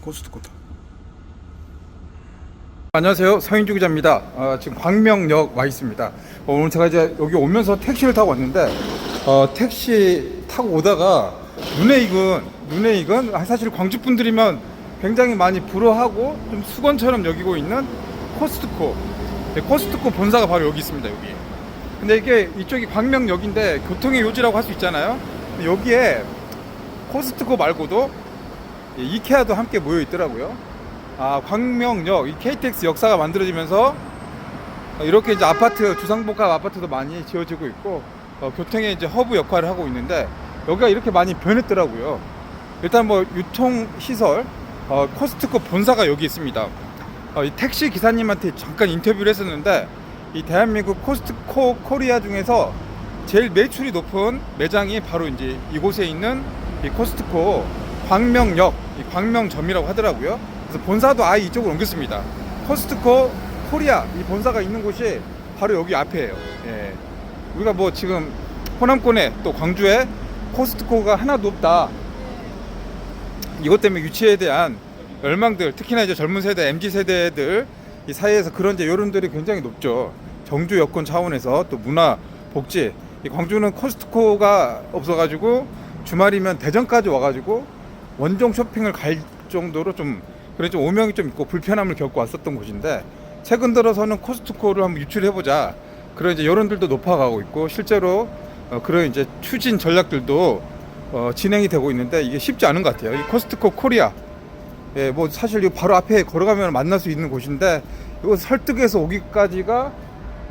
코스트코다. 안녕하세요. 서인주 기자입니다. 어, 지금 광명역 와 있습니다. 어, 오늘 제가 이제 여기 오면서 택시를 타고 왔는데 어, 택시 타고 오다가 눈에 익은 눈에 익은 아, 사실 광주 분들이면 굉장히 많이 불어하고 좀 수건처럼 여기고 있는 코스트코. 네, 코스트코 본사가 바로 여기 있습니다. 여기. 근데 이게 이쪽이 광명역인데 교통의 요지라고 할 수 있잖아요. 여기에 코스트코 말고도 이 이케아도 함께 모여 있더라고요. 아, 광명역, 이 KTX 역사가 만들어지면서 이렇게 이제 아파트, 주상복합 아파트도 많이 지어지고 있고, 어, 교통의 이제 허브 역할을 하고 있는데, 여기가 이렇게 많이 변했더라고요. 일단 뭐, 유통시설, 어, 코스트코 본사가 여기 있습니다. 어, 이 택시 기사님한테 잠깐 인터뷰를 했었는데, 이 대한민국 코스트코 코리아 중에서 제일 매출이 높은 매장이 바로 이제 이곳에 있는 이 코스트코 광명역, 이 광명점이라고 하더라고요. 그래서 본사도 아예 이쪽으로 옮겼습니다. 코스트코 코리아 이 본사가 있는 곳이 바로 여기 앞에예요. 예. 우리가 뭐 지금 호남권에 또 광주에 코스트코가 하나도 없다. 이것 때문에 유치에 대한 열망들, 특히나 이제 젊은 세대, MZ 세대들 이 사이에서 그런 이제 여론들이 굉장히 높죠. 정주 여건 차원에서 또 문화, 복지. 이 광주는 코스트코가 없어가지고 주말이면 대전까지 와가지고 원정 쇼핑을 갈 정도로 좀 그런 좀 오명이 좀 있고 불편함을 겪고 왔었던 곳인데 최근 들어서는 코스트코를 한번 유출해보자 그런 이제 여론들도 높아가고 있고 실제로 어, 그런 이제 추진 전략들도 어, 진행이 되고 있는데 이게 쉽지 않은 것 같아요. 이 코스트코 코리아 예, 뭐 사실 이 바로 앞에 걸어가면 만날 수 있는 곳인데 이거 설득해서 오기까지가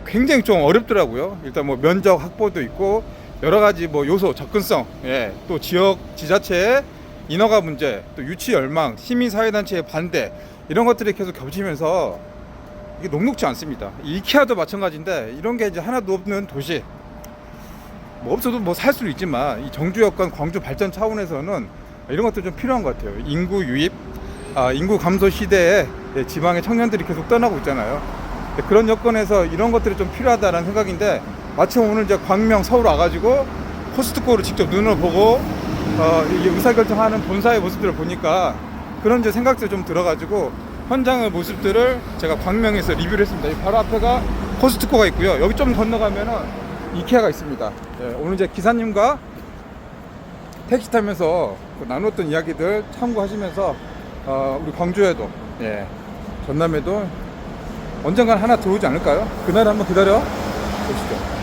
굉장히 좀 어렵더라고요. 일단 뭐 면적 확보도 있고 여러 가지 뭐 요소 접근성, 예, 또 지역 지자체의 인허가 문제, 또 유치 열망, 시민 사회 단체의 반대 이런 것들이 계속 겹치면서 이게 녹록지 않습니다. 이케아도 마찬가지인데 이런 게 이제 하나도 없는 도시. 뭐 없어도 뭐 살 수는 있지만 이 정주 여건 광주 발전 차원에서는 이런 것도 좀 필요한 것 같아요. 인구 유입, 아, 인구 감소 시대에 예, 지방의 청년들이 계속 떠나고 있잖아요. 예, 그런 여건에서 이런 것들이 좀 필요하다는 생각인데 마침 오늘 이제 광명 서울 와가지고 코스트코를 직접 눈으로 보고 어, 이 의사결정하는 본사의 모습들을 보니까 그런 이제 생각들이 좀 들어가지고 현장의 모습들을 제가 광명에서 리뷰를 했습니다. 이 바로 앞에가 코스트코가 있고요. 여기 좀 건너가면은 이케아가 있습니다. 예, 오늘 이제 기사님과 택시 타면서 그 나눴던 이야기들 참고하시면서 어, 우리 광주에도 예, 전남에도 언젠간 하나 들어오지 않을까요? 그날 한번 기다려 보시죠.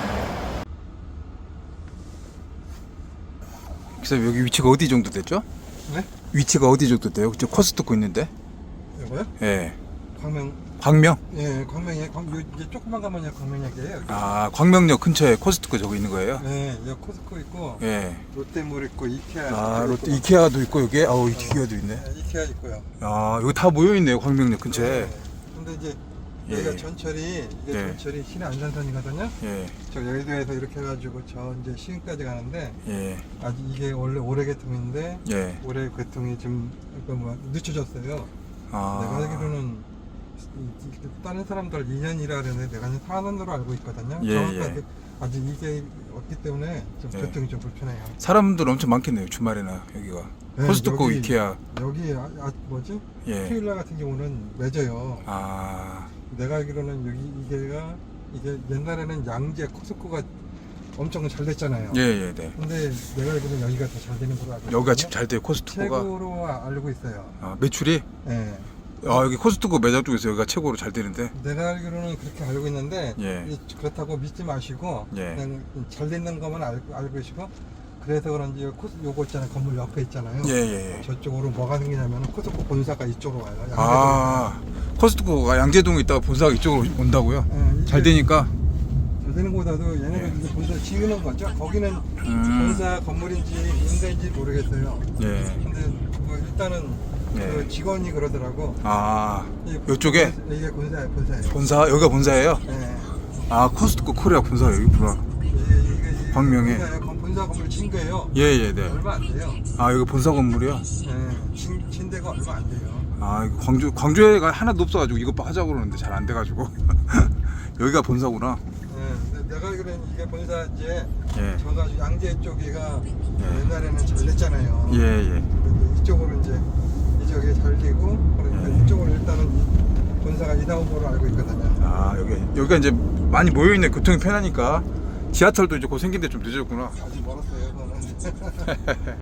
기사님 여기 위치가 어디 정도 됐죠? 네? 위치가 어디 정도 돼요? 저 코스트코 있는데. 이거요? 예. 광명 광명. 예 광명에 광 요, 이제 조금만 가면 이제 광명역이에요. 여기. 아, 광명역 근처에 코스트코 저거 있는 거예요? 네, 여기 코스코 있고 예. 롯데몰 있고 이케아. 아, 있고. 롯데 이케아도 있고 여기에 아우 이케아도 있네. 네, 이케아 있고요. 아, 여기 다 모여 있네요. 광명역 근처에. 네. 근데 이제 예. 여기가 전철이 이게 예. 전철이 신의 안산선이거든요. 예. 저 여의도에서 이렇게 해가지고 저 이제 시흥까지 가는데 예. 아직 이게 원래 올해 개통인데 예. 올해 개통이 좀 그러니까 뭐 늦춰졌어요. 아. 내가 알기로는 다른 사람들 2년이라 그러는데 내가 한 4년으로 알고 있거든요. 예, 정확하게 아직 이게 없기 때문에 좀 예. 교통이 좀 불편해요. 사람들 엄청 많겠네요. 주말에나 여기가. 네, 코스트코 여기- 이케아. 여기 아, 아, 뭐지? 예. 토요일 날 같은 경우는 맺어요. 아. 내가 알기로는 여기 이게가 이게 옛날에는 양재 코스코가 엄청 잘 됐잖아요. 예, 예, 네. 근데 내가 알기로는 여기가 더 잘 되는 걸로 알고 있거든요. 여기가 지금 잘 돼요. 코스트코가. 최고로 알고 있어요. 아, 매출이 예. 아, 여기 코스트코 매장 쪽에서 여기가 최고로 잘 되는데. 내가 알기로는 그렇게 알고 있는데 예. 이- 그렇다고 믿지 마시고 예. 그냥 잘 되는 것만 알고, 알고 계시고 그래서 그런지 요 코스 요거 있잖아요 건물 옆에 있잖아요 예, 예, 예. 저쪽으로 뭐가 생기냐면 코스코 본사가 이쪽으로 와요 양재동으로. 아. 코스트코가 양재동에 있다가 본사가 이쪽으로 온다고요? 예, 이게 잘 되니까. 잘 되는 것보다도 얘네가 이제 본사 지으는 거죠 거기는 음. 본사 건물인지 임대인지 모르겠어요 예. 근데 뭐 일단은 예. 그 직원이 그러더라고 아. 이게 요쪽에? 본사- 이게 본사예요 본사예요 본사 여기가 본사예요? 예. 아, 코스트코 코리아 본사 여기 있구나. 이게, 이게, 이게 광명에. 본사예요. 건- 본사 건물 진 거예요 예, 예, 네. 얼마 안 돼요 아, 여기 본사 건물이요? 예, 진, 진 데가 얼마 안 돼요. 아, 이거 광주 광주에가 하나도 없어가지고 이거 하자고 그러는데 잘 안 돼가지고 여기가 본사구나. 예, 근데 내가 알기로는 이게 본사 이제 예, 저가 양재 쪽이가 예. 옛날에는 잘 됐잖아요. 예, 예. 이쪽으로 이제 여기 잘 되고 그러니까 네. 이쪽으로 일단은 본사가 이다운보로 알고 있거든요. 아 여기 여기가 이제 많이 모여 있네 교통이 편하니까 지하철도 이제 곧 생긴데 좀 늦어졌구나. 아직 멀었어요.